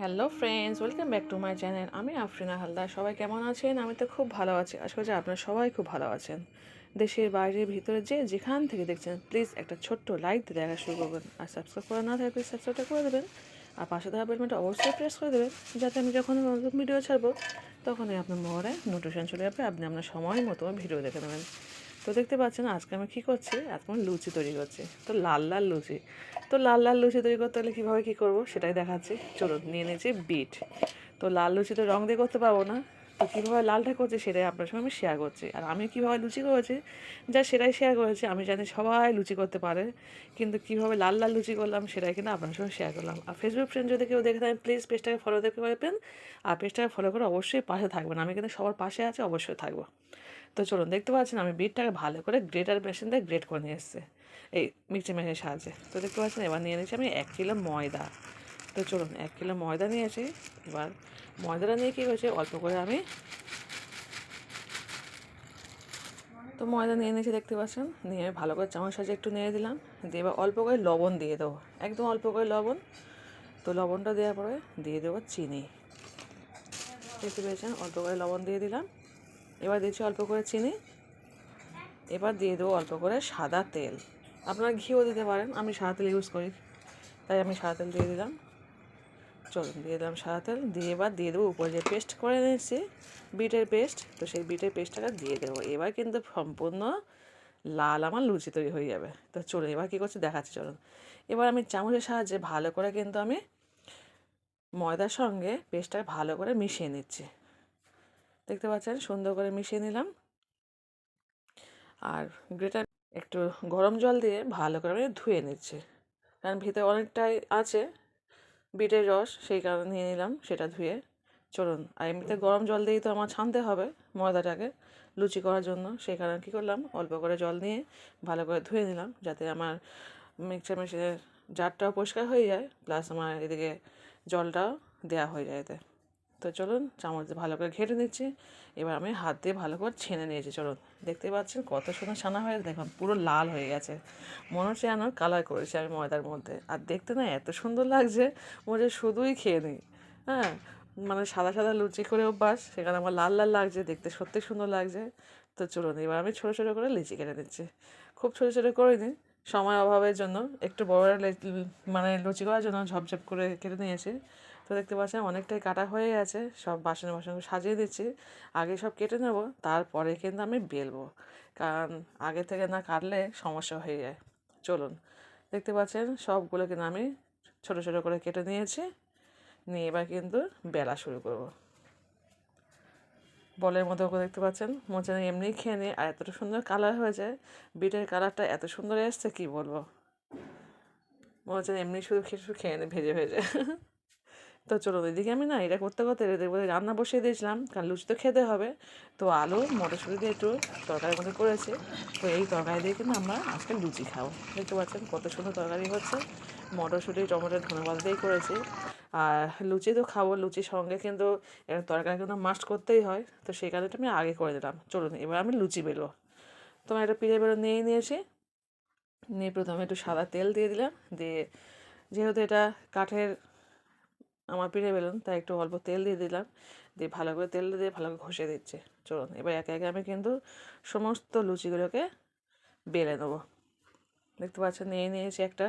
Hello friends welcome back to my channel আমি আফরিনা হালদার। সবাই কেমন আছেন? আমি তো খুব ভালো আছি। আশা করছি আপনারা সবাই খুব ভালো আছেন। দেশের বাইরে, ভিতরে যে যেখান থেকে দেখছেন প্লিজ একটা ছোট্ট লাইক দিয়ে দেখা শুরু করবেন। আর সাবস্ক্রাইব করে না থাকে প্লিজ সাবস্ক্রাইবটা করে দেবেন। আর পাশে থাকা বেলমেন্টটা অবশ্যই প্রেস করে দেবেন, যাতে আমি যখন ভিডিও ছাড়বো, তখনই আপনার মোহরে নোটিফিকেশন চলে যাবে আপনি আপনার সময় মতো ভিডিও দেখে নেবেন। তো দেখতে পাচ্ছেন, আজকে আমি কী করছি? এখন লুচি তৈরি করছি। তো লাল লাল লুচি। তো লাল লাল লুচি তৈরি করতে হলে কীভাবে কী করব? সেটাই দেখাচ্ছি। চলুন, নিয়ে নিয়েছি বিট। তো লাল লুচি তো রং দিয়ে করতে পারব না। তো কীভাবে লালটা করছি সেটাই আপনার সঙ্গে আমি শেয়ার করছি। আর আমি কীভাবে লুচি করেছি, যা সেটাই শেয়ার করেছি, আমি জানি সবাই লুচি করতে পারে, কিন্তু কীভাবে লাল লাল লুচি করলাম সেটাই কিন্তু আপনার সঙ্গে শেয়ার করলাম। আর ফেসবুক ফ্রেন্ড যদি কেউ দেখে থাকেন প্লিজ পেজটাকে ফলো দেখতে পারবেন আর পেজটাকে ফলো করে অবশ্যই পাশে থাকবেন। আমি কিন্তু সবার পাশে আছে, অবশ্যই থাকব। তো চলুন, দেখতে পাচ্ছেন আমি বিটটাকে ভালো করে গ্রেটার মেশিন দিয়ে গ্রেট করে নিয়ে এসেছে। এই মিক্সি মেশিনের সাহায্যে। তো দেখতে পাচ্ছেন, এবার নিয়ে নিয়েছি আমি এক কিলো ময়দা। তো চলুন, এক কিলো ময়দা নিয়েছি এবার ময়দাটা নিয়ে কী হয়েছে, অল্প করে আমি তো ময়দা নিয়ে নিয়েছি, দেখতে পাচ্ছেন? নিয়ে আমি ভালো করে চামচ সাজে একটু নিয়ে দিলাম। দিয়ে এবার অল্প করে লবণ দিয়ে দেবো। একদম অল্প করে লবণ। তো লবণটা দেওয়ার পরে দিয়ে দেবো চিনি। দেখতে পেয়েছেন? অল্প করে লবণ দিয়ে দিলাম। এবার দিয়েছি অল্প করে চিনি। এবার দিয়ে দেবো অল্প করে সাদা তেল। আপনারা ঘিও দিতে পারেন, আমি সাদা তেল ইউজ করি। তাই আমি সাদা তেল দিয়ে দিলাম। চলুন দিয়ে দিলাম সাদা তেল, দিয়ে এবার দিয়ে দেবো উপরে যে পেস্ট করে নিয়েছি বিটের পেস্ট তো সেই বিটের পেস্টটাকে দিয়ে দেবো। এবার কিন্তু সম্পূর্ণ লাল আমার লুচি তৈরি হয়ে যাবে। তো চলুন এবার কী করছি দেখাচ্ছি, চলুন। এবার আমি চামচের সাহায্যে ভালো করে কিন্তু আমি ময়দার সঙ্গে পেস্টটা ভালো করে মিশিয়ে নিচ্ছি। দেখতে পাচ্ছেন? সুন্দর করে মিশিয়ে নিলাম। আর গ্রেটার একটু গরম জল দিয়ে ভালো করে ধুয়ে নিচ্ছি। কারণ ভিতরে অনেকটাই আছে বিটের রস, সেই কারণে নিয়ে নিলাম সেটা ধুয়ে। চলুন, আর এমনিতে গরম জল দিয়েই তো আমার ছানতে হবে ময়দাটাকে লুচি করার জন্য। সেই কারণে কী করলাম, অল্প করে জল নিয়ে ভালো করে ধুয়ে নিলাম যাতে আমার মিক্সার মেশিনের জারটাও পরিষ্কার হয়ে যায়, প্লাস আমার এদিকে জলটাও দেওয়া হয়ে যায় এতে। তো চলুন চামচ দিয়ে ভালো করে ঘেটে নিচ্ছি। এবার আমি হাত দিয়ে ভালো করে ছেনে নিয়েছি, চলুন। দেখতে পাচ্ছেন কত সুন্দর ছানা হয়ে দেখুন, পুরো লাল হয়ে গেছে। মনে হচ্ছে যেন কালার করেছি আমি ময়দার মধ্যে। আর দেখতে না এত সুন্দর লাগছে, মনে শুধুই খেয়ে নিই। হ্যাঁ মানে সাদা সাদা লুচি করে অভ্যাস, সেখানে আমার লাল লাল লাগছে, দেখতে সত্যি সুন্দর লাগছে। তো চলুন, এবার আমি ছোটো ছোটো করে লিচি কেটে নিচ্ছি। খুব ছোটো ছোটো করে নিই সময় অভাবের জন্য, একটু বড় মানে লুচি করার জন্য ঝপঝপ করে কেটে নিয়েছি। তো দেখতে পাচ্ছেন অনেকটাই কাটা হয়ে গেছে। সব বাসন বাসনে সাজিয়ে দিচ্ছি। আগে সব কেটে নেব, তারপরে কিন্তু আমি বেলবো। কারণ আগে থেকে না কাটলে সমস্যা হয়ে যায়। চলুন, দেখতে পাচ্ছেন সবগুলো কিন্তু আমি ছোটো ছোটো করে কেটে নিয়েছি। নিয়ে এবার কিন্তু বেলা শুরু করব। বলের মতো করে দেখতে পাচ্ছেন মোচা এমনি খেয়ে নিই। আর এতটা সুন্দর কালার হয়েছে, বিটের কালারটা এত সুন্দর এসছে, কী বলব? মনে হচ্ছে এমনি শুধু কিছু খেয়ে নিই ভেজে ভেজে তো চলো এদিকে আমি না এটা করতে করতে রান্না বসিয়ে দিয়েছিলাম, কারণ লুচি তো খেতে হবে। তো আলু, মটরশুঁটি দিয়ে একটু তরকারির মধ্যে করেছি। তো এই তরকারি দিয়ে কিন্তু আমরা আজকে লুচি খাব। দেখতে পাচ্ছেন কত সুন্দর তরকারি হচ্ছে। মটরশুঁটি, টমেটো, ধনেপাতা দিয়েই করেছি। আর লুচি তো খাব, লুচির সঙ্গে কিন্তু তরকারি কিন্তু মাস্ট করতেই হয়। তো সেই কারণে আমি আগে করে দিলাম। চলুন, এবার আমি লুচি বেলবো। তো আমি একটা পিঠে বেরো নিয়েই নিয়েছি। নিয়ে প্রথমে একটু সাদা তেল দিয়ে দিলাম। দিয়ে যেহেতু এটা কাঠের আমার পিঠে বেলুন, তাই একটু অল্প তেল দিয়ে দিলাম। দিয়ে ভালো করে তেল দিয়ে ভালো করে ঘষে দিচ্ছে। চলুন, এবার একে একে আমি কিন্তু সমস্ত লুচিগুলোকে বেলে নেব। দেখতে পাচ্ছেন, নিয়ে নিয়েছি একটা।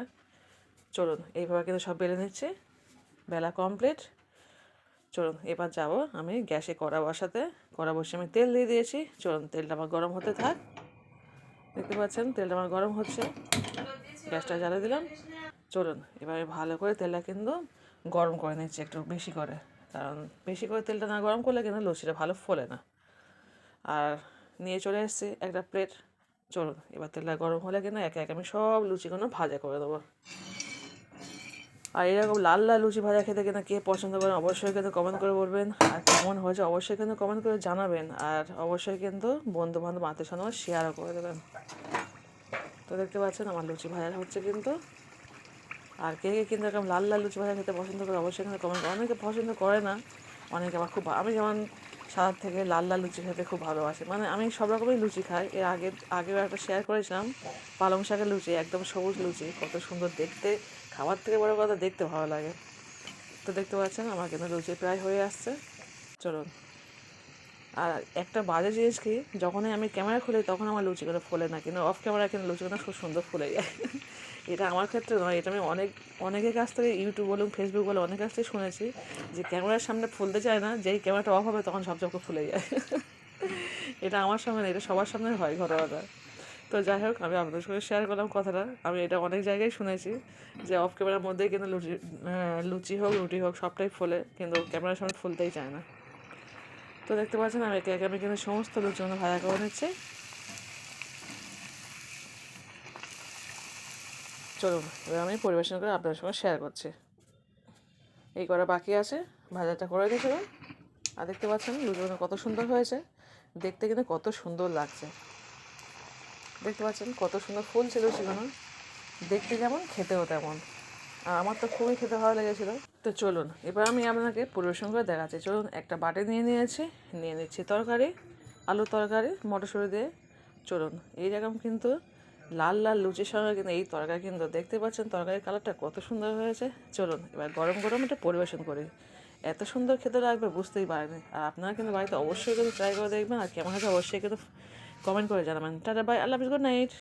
চলুন, এইভাবে কিন্তু সব বেলে নিচ্ছে। বেলা কমপ্লিট। চলুন, এবার যাব আমি গ্যাসে কড়া বসাতে। কড়া বসে আমি তেল দিয়ে দিয়েছি। চলুন, তেলটা আমার গরম হতে থাক। দেখতে পাচ্ছেন, তেলটা আমার গরম হচ্ছে। গ্যাসটা জ্বালিয়ে দিলাম। চলুন, এবারে ভালো করে তেলটা কিন্তু গরম করে নিচ্ছি, একটু বেশি করে। কারণ বেশি করে তেলটা না গরম করলে কিন্তু লুচিটা ভালো ফোলে না। আর নিয়ে চলে এসেছি একটা প্লেট। চলুন, এবার তেলটা গরম হলে কিনা একে একে আমি সব লুচিগুলো ভাজা করে দেবো। আর এরকম লাল লাল লুচি ভাজা খেতে কিনা কে পছন্দ করেন অবশ্যই কিন্তু কমেন্ট করে বলবেন। আর কেমন হয়েছে অবশ্যই কিন্তু কমেন্ট করে জানাবেন। আর অবশ্যই কিন্তু বন্ধু বান্ধব আত্মীয় স্বজন শেয়ারও করে দেবেন। তো দেখতে পাচ্ছেন আমার লুচি ভাজা হচ্ছে কিন্তু আর কে কে কিন্তু এরকম লাল লাল লুচি ভাজা খেতে পছন্দ করে অবশ্যই কিন্তু কমেন্ট অনেকে পছন্দ করে না, অনেকে আবার খুব আমি যেমন সাদার থেকে লাল লাল লুচি খেতে খুব ভালোবাসি। মানে আমি সব রকমই লুচি খাই। এর আগে, আগেও একটা শেয়ার করেছিলাম, পালং শাকের লুচি, একদম সবুজ লুচি, কত সুন্দর দেখতে। খাবার থেকে বড় কথা দেখতে ভালো লাগে। তো দেখতে পাচ্ছেন আমার কিন্তু লুচি প্রায় হয়ে আসছে। চলুন। আর একটা বাজে জিনিস কি, যখনই আমি ক্যামেরা খুলি তখন আমার লুচিগুলো ফোলে না, কিন্তু অফ ক্যামেরা কিন্তু লুচিগুলো খুব সুন্দর ফুলে যায়। এটা আমার ক্ষেত্রে নয়, এটা আমি অনেক, অনেকের কাছ থেকে ইউটিউব বলুন ফেসবুক বলুন অনেক কাছ থেকে শুনেছি যে ক্যামেরার সামনে ফুলতে চায় না, যেই ক্যামেরাটা অফ হবে তখন সব চোখে ফুলে যায়। এটা আমার সামনে এটা সবার সামনে হয় ঘটনাটা। তো যাই হোক, আমি আপনাদের সঙ্গে শেয়ার করলাম কথাটা। আমি এটা অনেক জায়গায় শুনেছি যে অফ ক্যামেরার মধ্যেই কিন্তু লুচি লুচি হোক, রুটি হোক, সবটাই ফোলে, কিন্তু ক্যামেরার সামনে ফুলতেই চায় না। তো দেখতে পাচ্ছেন, আমি একে একে আমি কিন্তু সমস্ত লুচিগুলো ভাজা করে নিচ্ছি। চলুন, এবার আমি পরিবেশন করে আপনাদের সঙ্গে শেয়ার করছি। এই করা বাকি আছে, ভাজাটা করে দিয়েছিলাম আর দেখতে পাচ্ছেন লুচিগুলো কত সুন্দর হয়েছে। দেখতে কিন্তু কত সুন্দর লাগছে। দেখতে পাচ্ছেন, কত সুন্দর ফুল ছিল সেগুলো। দেখতে যেমন, খেতেও তেমন। আমার তো খুবই খেতে ভালো লেগেছিলো। তো চলুন, এবার আমি আপনাকে পরিবেশন করে দেখাচ্ছি। চলুন, একটা বাটি নিয়ে নিয়েছি, নিয়ে নিচ্ছি তরকারি, আলু তরকারি, মটরশুঁটি দিয়ে। চলুন, এই রকম কিন্তু লাল লাল লুচির সঙ্গে কিন্তু এই তরকারি কিন্তু দেখতে পাচ্ছেন, তরকারির কালারটা কত সুন্দর হয়েছে। চলুন, এবার গরম গরম এটা পরিবেশন করি। এত সুন্দর খেতে লাগবে, বুঝতেই পারেনি আর আপনারা কিন্তু বাড়িতে অবশ্যই কিন্তু ট্রাই করে দেখবেন, আর কেমন হয়েছে অবশ্যই কিন্তু কমেন্ট করে জানাবেন। টাটা বাই আল্লাহ হাফিজ গুড নাইট